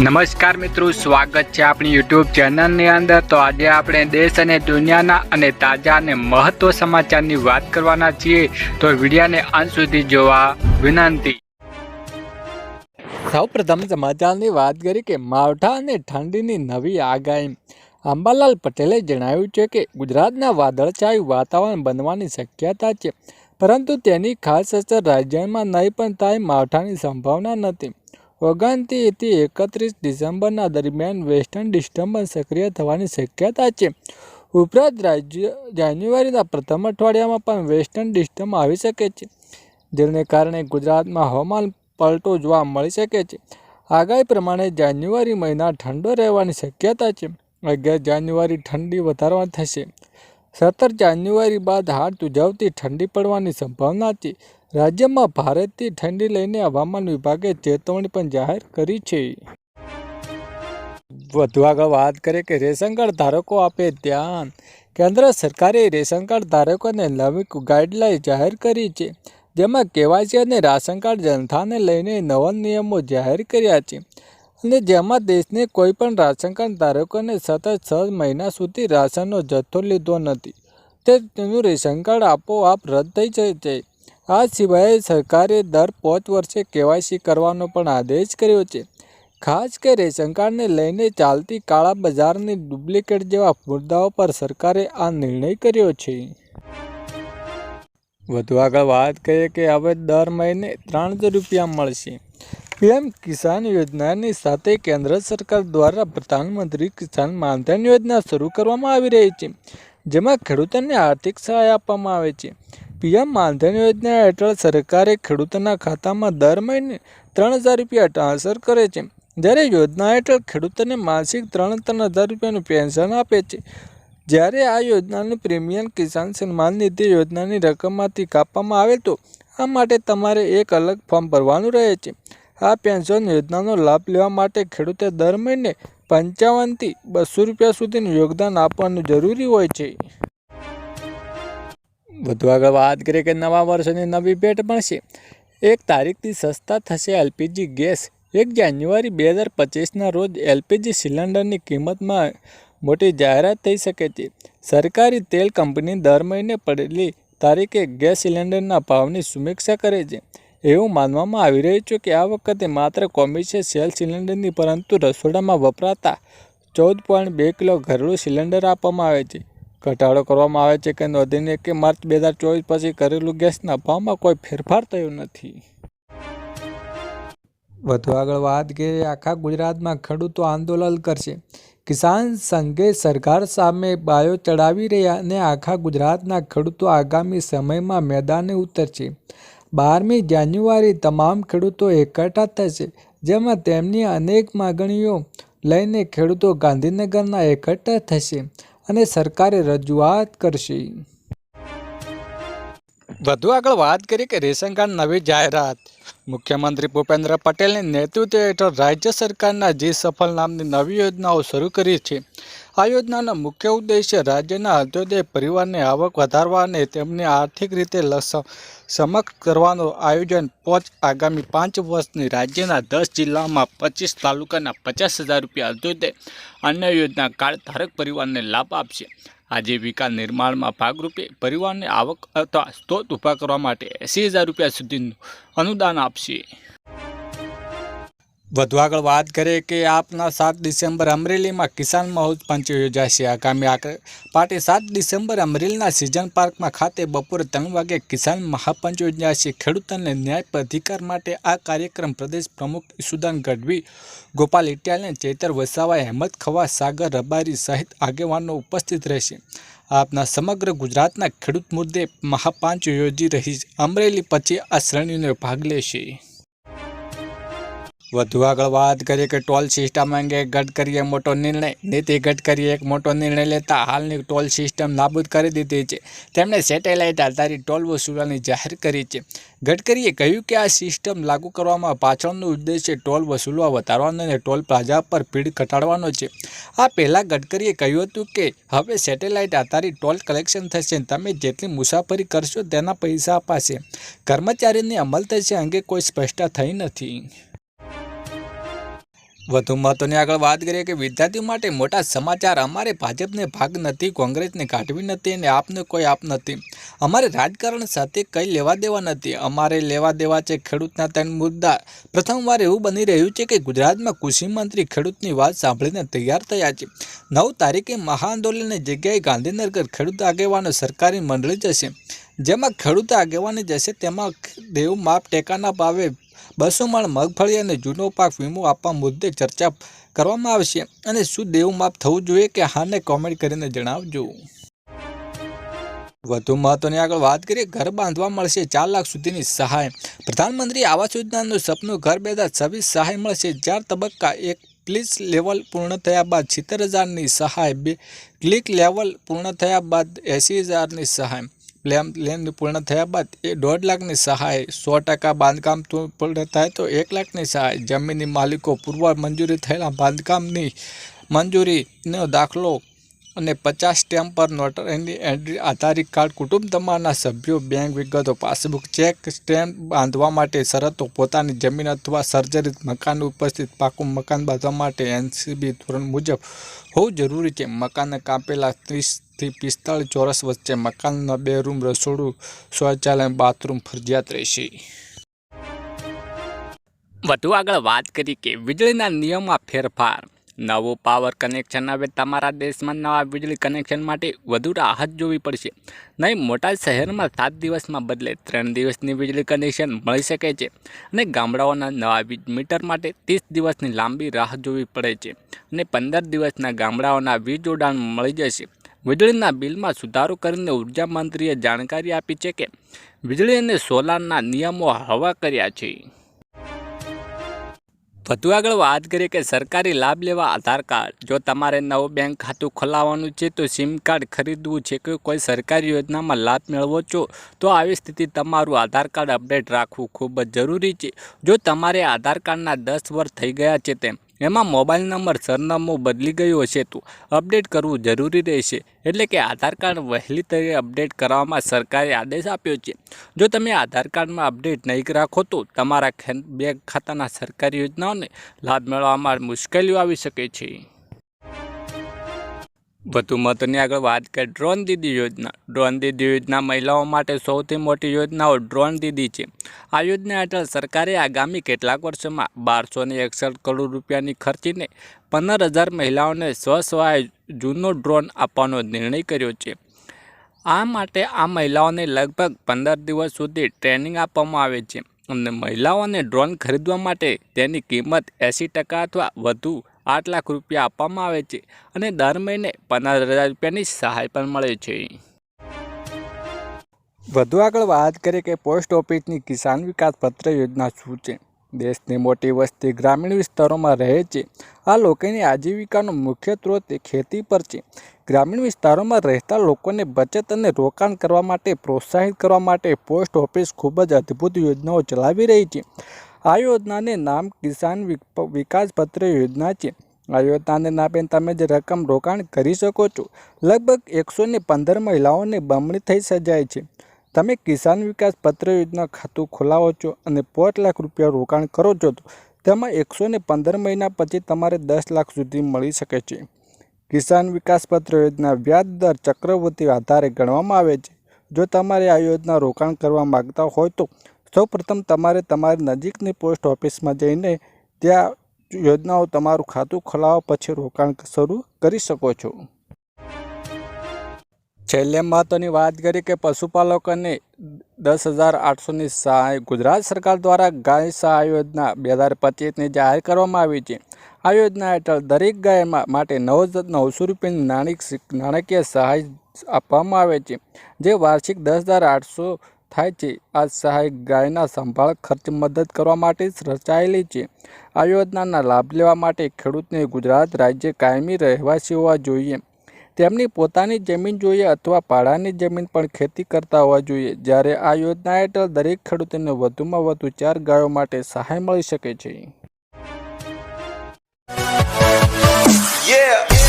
નમસ્કાર મિત્રો, સ્વાગત છે આપણી યુટ્યુબ ચેનલની અંદર. તો આજે આપણે દેશ અને દુનિયાના અને તાજા અને મહત્વ સમાચારની વાત કરવાના છીએ. તો વિડીયાને અંત સુધી જોવા વિનંતી. સૌ પ્રથમ સમાચારની વાત કરી કે માવઠા અને ઠંડીની નવી આગાહી. અંબાલાલ પટેલે જણાવ્યું છે કે ગુજરાતના વાદળછાયું વાતાવરણ બનવાની શક્યતા છે, પરંતુ તેની ખાસ અસર રાજ્યમાં નહીં પણ થાય માવઠાની સંભાવના નથી. ઓગણત્રીસથી એકત્રીસ ડિસેમ્બરના દરમિયાન વેસ્ટર્ન ડિસ્ટર્બન્સ સક્રિય થવાની શક્યતા છે. ઉપરાંત રાજ્ય, જાન્યુઆરીના પ્રથમ અઠવાડિયામાં પણ વેસ્ટર્ન ડિસ્ટર્બ આવી શકે છે, જેને કારણે ગુજરાતમાં હવામાન પલટો જોવા મળી શકે છે. આગાહી પ્રમાણે જાન્યુઆરી મહિના ઠંડો રહેવાની શક્યતા છે. અગિયાર જાન્યુઆરી ઠંડી વધારવા થશે. સત્તર જાન્યુઆરી બાદ હાથ ઉજવતી ઠંડી પડવાની સંભાવના છે. રાજ્યમાં ભારતથી ઠંડી લઈને હવામાન વિભાગે ચેતવણી પણ જાહેર કરી છે. વધુ આગળ વાત કરીએ કે રેશન કાર્ડ ધારકો આપે ધ્યાન. કેન્દ્ર સરકારે રેશન કાર્ડ ધારકોને નવી ગાઈડલાઈન જાહેર કરી છે, જેમાં કેવાયસી અને રાશન કાર્ડ જનતાને લઈને નવા નિયમો જાહેર કર્યા છે. અને જેમાં દેશને કોઈ પણ રાશન કાર્ડ ધારકોને સતત છ મહિના સુધી રાશનનો જથ્થો લીધો નથી. તે તેનું રેશન કાર્ડ આપોઆપ રદ થઈ જાય છે. આ સિવાય સરકારે દર પાંચ વર્ષે કેવાયસી કરવાનો પણ આદેશ કર્યો છે. ખાસ કે રેશન કાર્ડને લઈને ચાલતી કાળા બજારની ડુપ્લિકેટ જેવા મુદ્દાઓ પર સરકારે આ નિર્ણય કર્યો છે. વધુ આગળ વાત કરીએ કે હવે દર મહિને ત્રણસો રૂપિયા મળશે. પીએમ કિસાન યોજનાની સાથે કેન્દ્ર સરકાર દ્વારા પ્રધાનમંત્રી કિસાન માનધન યોજના શરૂ કરવામાં આવી રહી છે, જેમાં ખેડૂતોને આર્થિક સહાય આપવામાં આવે છે. પીએમ માનધન યોજના હેઠળ સરકારે ખેડૂતોના ખાતામાં દર મહિને ત્રણ હજાર રૂપિયા ટ્રાન્સફર કરે છે. જ્યારે યોજના હેઠળ ખેડૂતોને માસિક ત્રણ ત્રણ હજાર રૂપિયાનું પેન્શન આપે છે. જ્યારે આ યોજનાનું પ્રીમિયમ કિસાન સન્માન નિધિ યોજનાની રકમમાંથી કાપવામાં આવે તો આ માટે તમારે એક અલગ ફોર્મ ભરવાનું રહે છે. આ પેન્શન યોજનાનો લાભ લેવા માટે ખેડૂતે દર મહિને પંચાવનથી બસો રૂપિયા સુધીનું યોગદાન આપવાનું જરૂરી હોય છે. વધુ આગળ વાત કરીએ કે નવા વર્ષની નવી ભેટ મળશે. એક તારીખથી સસ્તા થશે એલપીજી ગેસ. એક જાન્યુઆરી બે હજાર પચીસના રોજ એલપીજી સિલિન્ડરની કિંમતમાં મોટી જાહેરાત થઈ શકે છે. સરકારી તેલ કંપની દર મહિને પડેલી તારીખે ગેસ સિલિન્ડરના ભાવની સમીક્ષા કરે છે. એવું માનવામાં આવી રહ્યું છે કે આ વખતે માત્ર કોમર્શિયલ સિલિન્ડરની, પરંતુ રસોડામાં વપરાતા ચૌદ પોઈન્ટ બે કિલો ઘરેલું સિલિન્ડર આપવામાં આવે છે. ઘટાડો કરવામાં આવે છે કે નોંધીને કે માર્ચ બે હજાર ચોવીસ પછી ઘરેલું ગેસના ભાવમાં કોઈ ફેરફાર થયો નથી. વધુ આગળ વાત કરીએ આખા ગુજરાતમાં ખેડૂતો આંદોલન કરશે. કિસાન સંઘે સરકાર સામે બાયો ચડાવી રહ્યા અને આખા ગુજરાતના ખેડૂતો આગામી સમયમાં મેદાને ઉતરશે. બારમી જાન્યુઆરી તમામ ખેડૂતો એકઠા થશે, જેમાં તેમની અનેક માગણીઓ લઈને ખેડૂતો ગાંધીનગરના એકઠા થશે. અને સરકારે રજૂઆત કરશે. વધુ આગળ વાત કરીએ કે રેશન કાર્ડ નવી જાહેરાત. મુખ્યમંત્રી ભૂપેન્દ્ર પટેલની નેતૃત્વ હેઠળ રાજ્ય સરકારના જે સફળ નામની નવી યોજનાઓ શરૂ કરી છે આ યોજનાનો મુખ્ય ઉદ્દેશ્ય રાજ્યના અંત્યોદય પરિવારને આવક વધારવા અને તેમને આર્થિક રીતે સમક્ષ કરવાનું આયોજન પહોંચ આગામી પાંચ વર્ષની રાજ્યના દસ જિલ્લામાં પચીસ તાલુકાના પચાસ હજાર રૂપિયા અંત્યોદય અન્ય યોજના કાર્ડ ધારક પરિવારને લાભ આપશે. આજીવિકા નિર્માણમાં ભાગરૂપે પરિવારને આવક અથવા સ્ત્રોત ઊભા કરવા માટે એંસી હજાર રૂપિયા સુધીનું અનુદાન આપશે. વધુ આગળ વાત કરીએ કે આપના સાત ડિસેમ્બર અમરેલીમાં કિસાન મહોત્સવ પંચ યોજાશે. આગામી પાર્ટી સાત ડિસેમ્બર અમરેલીના સિઝન પાર્કમાં ખાતે બપોરે ત્રણ વાગે કિસાન મહાપંચ યોજાશે. ખેડૂતોને ન્યાય અધિકાર માટે આ કાર્યક્રમ પ્રદેશ પ્રમુખ ઈસુદાન ગઢવી, ગોપાલ ઇટિયાલને ચેતર વસાવા અહેમદ ખવા સાગર રબારી સહિત આગેવાનો ઉપસ્થિત રહેશે. આપના સમગ્ર ગુજરાતના ખેડૂત મુદ્દે મહાપાંચ યોજી રહી અમરેલી પછી આ શ્રેણીનો ભાગ લેશે. વધુ આગળ વાત કરીએ કે ટોલ સિસ્ટમ અંગે ગડકરીએ મોટો નિર્ણય. નીતિ ગડકરીએ એક મોટો નિર્ણય લેતા હાલની ટોલ સિસ્ટમ નાબૂદ કરી દીધી છે. તેમણે સેટેલાઇટ આધારિત ટોલ વસૂલવાની જાહેર કરી છે. ગડકરીએ કહ્યું કે આ સિસ્ટમ લાગુ કરવામાં પાછળનો ઉદ્દેશ્ય ટોલ વસૂલવા વધારવાનો અને ટોલ પ્લાઝા પર ભીડ ઘટાડવાનો છે. આ પહેલાં ગડકરીએ કહ્યું હતું કે હવે સેટેલાઇટ આધારિત ટોલ કલેક્શન થશે તમે જેટલી મુસાફરી કરશો તેના પૈસા અપાશે. કર્મચારીની અમલ થશે અંગે કોઈ સ્પષ્ટતા થઈ નથી. વધુ મહત્વની આગળ વાત કરીએ કે વિદ્યાર્થીઓ માટે મોટા સમાચાર અમારે ભાજપને ભાગ નથી, કોંગ્રેસને કાઢવી નથી અને આપને કોઈ આપ નથી. અમારે રાજકારણ સાથે કંઈ લેવા દેવા નથી. અમારે લેવા દેવા છે ખેડૂતના ત્રણ મુદ્દા. પ્રથમવાર એવું બની રહ્યું છે કે ગુજરાતમાં કૃષિ મંત્રી ખેડૂતની વાત સાંભળીને તૈયાર થયા છે. નવ તારીખે મહાઆંદોલનની જગ્યાએ ગાંધીનગર ખેડૂત આગેવાનો સરકારી મંડળી જશે. જેમાં ખેડૂત આગેવાની જશે તેમાં દેવ માપ ટેકાના ભાવે બસો મણ મગફળી અને જૂનો પાક વીમો આપવા મુદ્દે ચર્ચા કરવામાં આવશે. અને શું દેવું માપ થવું જોઈએ કે હાને કોમેન્ટ કરીને જણાવજો. વધુ મહત્વની આગળ વાત કરીએ, ઘર બાંધવા મળશે ચાર લાખ સુધીની સહાય. પ્રધાનમંત્રી આવાસ યોજનાનું સપનું ઘર બે હજાર છવ્વીસ સહાય મળશે. ચાર તબક્કા, એક પ્લીઝ લેવલ પૂર્ણ થયા બાદ સિત્તેર હજારની સહાય, બે ક્લિક લેવલ પૂર્ણ થયા બાદ એંસી હજારની સહાય. પ્લેમ લેન પૂર્ણ થયા બાદ એ દોઢ લાખની સહાય, સો ટકા બાંધકામ પૂર્ણ થાય તો એક લાખની સહાય. જમીનની માલિકો પૂર્વ મંજૂરી થયેલા બાંધકામની મંજૂરીનો દાખલો અને પચાસ સ્ટેમ્પ પર નોટર એની એન્ટ્રી આધારિત કાર્ડ કુટુંબ તમારના સભ્યો, બેંક વિગતો, પાસબુક ચેક, સ્ટેમ્પ બાંધવા માટે શરતો, પોતાની જમીન અથવા સર્જરિત મકાન ઉપસ્થિત પાકું મકાન બાંધવા માટે એનસીબી ધોરણ મુજબ હોવું જરૂરી છે. મકાનને કાપેલા ત્રીસથી પિસ્તાળીસ ચોરસ વચ્ચે મકાનના બે રૂમ રસોડું, શૌચાલય બાથરૂમ ફરજિયાત રહેશે. વધુ આગળ વાત કરી કે વીજળીના નિયમમાં ફેરફાર. નવું પાવર કનેક્શન હવે તમારા દેશમાં નવા વીજળી કનેક્શન માટે વધુ રાહત જોવી પડશે. નહીં, મોટા શહેરમાં સાત દિવસમાં બદલે ત્રણ દિવસની વીજળી કનેક્શન મળી શકે છે અને ગામડાઓના નવા વીજ મીટર માટે ત્રીસ દિવસની લાંબી રાહ જોવી પડે છે અને પંદર દિવસના ગામડાઓના વીજ જોડાણ મળી જશે. વીજળીના બિલમાં સુધારો કરીને ઊર્જા મંત્રીએ જાણકારી આપી છે કે વીજળી અને સોલારના નિયમો હવા કર્યા છે. વધુ આગળ વાત કરીએ કે સરકારી લાભ લેવા આધાર કાર્ડ. જો તમારે નવું બેંક ખાતું ખોલાવવાનું છે તો સિમ કાર્ડ ખરીદવું છે કે કોઈ સરકારી યોજનામાં લાભ મેળવો છો, તો આવી સ્થિતિ તમારું આધાર કાર્ડ અપડેટ રાખવું ખૂબ જ જરૂરી છે. જો તમારે આધાર કાર્ડના દસ વર્ષ થઈ ગયા છે તેમ એમાં મોબાઈલ નંબર સરનામું બદલી ગયું હશે તો અપડેટ કરવું જરૂરી રહેશે. એટલે કે આધાર કાર્ડ વહેલી તરીકે અપડેટ કરવામાં સરકારે આદેશ આપ્યો છે. જો તમે આધાર કાર્ડમાં અપડેટ નહીં રાખો તો તમારા બેંક ખાતાના સરકારી યોજનાઓને લાભ મેળવવામાં મુશ્કેલીઓ આવી શકે છે. વધુ મહત્વની આગળ વાત કરીએ ડ્રોન દીદી યોજના. ડ્રોન દીદી યોજના મહિલાઓ માટે સૌથી મોટી યોજનાઓ ડ્રોન દીદી છે. આ યોજના હેઠળ સરકારે આગામી કેટલાક વર્ષોમાં બારસો ને એકસઠ કરોડ રૂપિયાની ખર્ચીને પંદર હજાર મહિલાઓને સ્વસહાય જૂનો ડ્રોન આપવાનો નિર્ણય કર્યો છે. આ માટે આ મહિલાઓને લગભગ પંદર દિવસ સુધી ટ્રેનિંગ આપવામાં આવે છે. અને મહિલાઓને ડ્રોન ખરીદવા માટે તેની કિંમત એંસી ટકા અથવા વધુ આઠ લાખ રૂપિયા આપવામાં આવે છે અને દર મહિને પંદર હજાર રૂપિયાની સહાય પણ મળે છે. વધુ આગળ વાત કરીએ કે પોસ્ટ ઓફિસની કિસાન વિકાસ પત્ર યોજના શું છે? દેશની મોટી વસ્તી ગ્રામીણ વિસ્તારોમાં રહે છે. આ લોકોની આજીવિકાનો મુખ્ય સ્ત્રોત ખેતી પર છે. ગ્રામીણ વિસ્તારોમાં રહેતા લોકોને બચત અને રોકાણ કરવા માટે પ્રોત્સાહિત કરવા માટે પોસ્ટ ઓફિસ ખૂબ જ અદ્ભુત યોજનાઓ ચલાવી રહી છે. આ યોજનાને નામ કિસાન વિક- વિકાસ પત્ર યોજના છે. આ યોજનાને નામે તમે જે રકમ રોકાણ કરી શકો છો, લગભગ એકસો ને પંદર મહિલાઓને બમણી થઈ સજાય છે. તમે કિસાન વિકાસ પત્ર યોજના ખાતું ખોલાવો છો અને પાંચ લાખ રૂપિયા રોકાણ કરો છો તો તેમાં એકસો ને પંદર મહિના પછી તમારે દસ લાખ સુધી મળી શકે છે. કિસાન વિકાસ પત્ર યોજના વ્યાજ દર ચક્રવૃત્તિ આધારે ગણવામાં આવે છે. જો તમારે આ યોજના રોકાણ કરવા માગતા હોય તો સૌપ્રથમ તમારે તમારી નજીકની પોસ્ટ ઓફિસમાં જઈને ત્યાં યોજનાઓ તમારું ખાતું ખોલાવવા પછી રોકાણ શરૂ કરી શકો છો. છેલ્લે મહત્વની વાત કરી કે પશુપાલકોને દસ હજાર આઠસોની સહાય ગુજરાત સરકાર દ્વારા ગાય સહાય યોજના બે હજાર પચીસની જાહેર કરવામાં આવી છે. આ યોજના હેઠળ દરેક ગાયમાં માટે નવ નવસો રૂપિયાની નાણાકીય સહાય આપવામાં આવે છે, જે વાર્ષિક દસ હજાર આઠસો થાય છે. આ સહાય ગાયના સંભાળ, ખર્ચ, મદદ કરવા માટે રચાયેલી છે. આ યોજનાના લાભ લેવા માટે ખેડૂતને ગુજરાત રાજ્ય કાયમી રહેવાસી હોવા જોઈએ. તેમની પોતાની જમીન જોઈએ અથવા પાડાની જમીન પણ ખેતી કરતા હોવા જોઈએ. જ્યારે આ યોજના હેઠળ દરેક ખેડૂતોને વધુમાં વધુ ચાર ગાયો માટે સહાય મળી શકે છે. Yeah.